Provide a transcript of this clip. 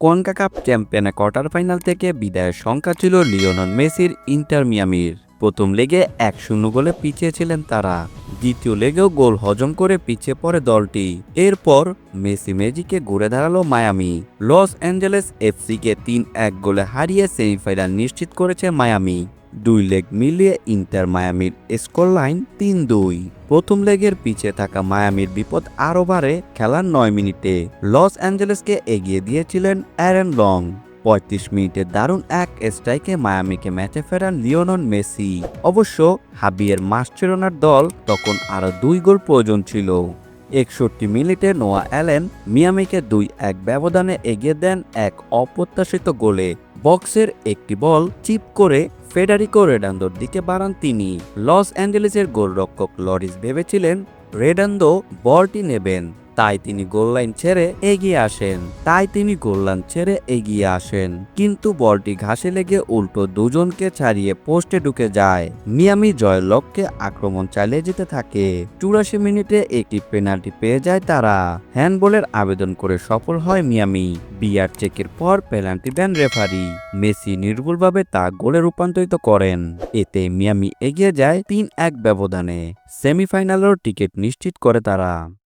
কনকাকাপ চ্যাম্পিয়নে quarter final থেকে বিদায়ের সংখ্যা ছিল লিওনন মেসির ইন্টার মিয়ামির। প্রথম লেগে এক শূন্য গোলে পিছিয়ে ছিলেন তারা। দ্বিতীয় লেগেও গোল হজম করে পিছিয়ে পড়ে দলটি। এরপর মেসি মেজিকে ঘুরে দাঁড়াল মায়ামি। লস অ্যাঞ্জেলেস এফসিকে তিন এক গোলে হারিয়ে সেমিফাইনাল নিশ্চিত করেছে মায়ামি। দুই লেগ মিলিয়ে ইন্টার মায়ামির স্কোর লাইন তিন দুই। প্রথম লেগের পিছে থাকা মায়ামির বিপদ আরও বাড়ে খেলার নয় মিনিটে। লস অ্যাঞ্জেলেসকে এগিয়ে দিয়েছিলেন অ্যারেন লং। পঁয়ত্রিশ মিনিটে দারুণ এক স্ট্রাইকে মায়ামিকে ম্যাচে ফেরান লিওনন মেসি। অবশ্য হাবিয়ের মাস্টেরোনার দল তখন আরও দুই গোল প্রয়োজন ছিল। একষট্টি মিনিটে নোয়া অ্যালেন মিয়ামিকে দুই এক ব্যবধানে এগিয়ে দেন এক অপ্রত্যাশিত গোলে। বক্সের একটি বল চিপ করে ফেডারিকো রেডান্দোর দিকে বাড়ান তিনি। লস অ্যাঞ্জেলেসের গোলরক্ষক লরিস ভেবেছিলেন রেডান্দো বলটি নেবেন। তাই তিনি গোললাইন ছেড়ে এগিয়ে আসেন। তাই তিনি গোল লাইন ছেড়ে এগিয়ে আসেন। কিন্তু বলটি ঘাসে লেগে উল্টো দুজনকে ছাড়িয়ে পোস্টে ঢুকে যায়। মিয়ামি জয়ের লক্ষ্যে আক্রমণ চালিয়ে যেতে থাকে। চুরাশি মিনিটে একটি পেনাল্টি পেয়ে যায় তারা। হ্যান্ডবলের আবেদন করে সফল হয় মিয়ামি। বিয়ার চেকের পর পেনাল্টি দেন রেফারি। মেসি নির্ভুলভাবে তা গোলে রূপান্তরিত করেন। এতে মিয়ামি এগিয়ে যায় তিন এক ব্যবধানে। সেমিফাইনালের টিকিট নিশ্চিত করে তারা।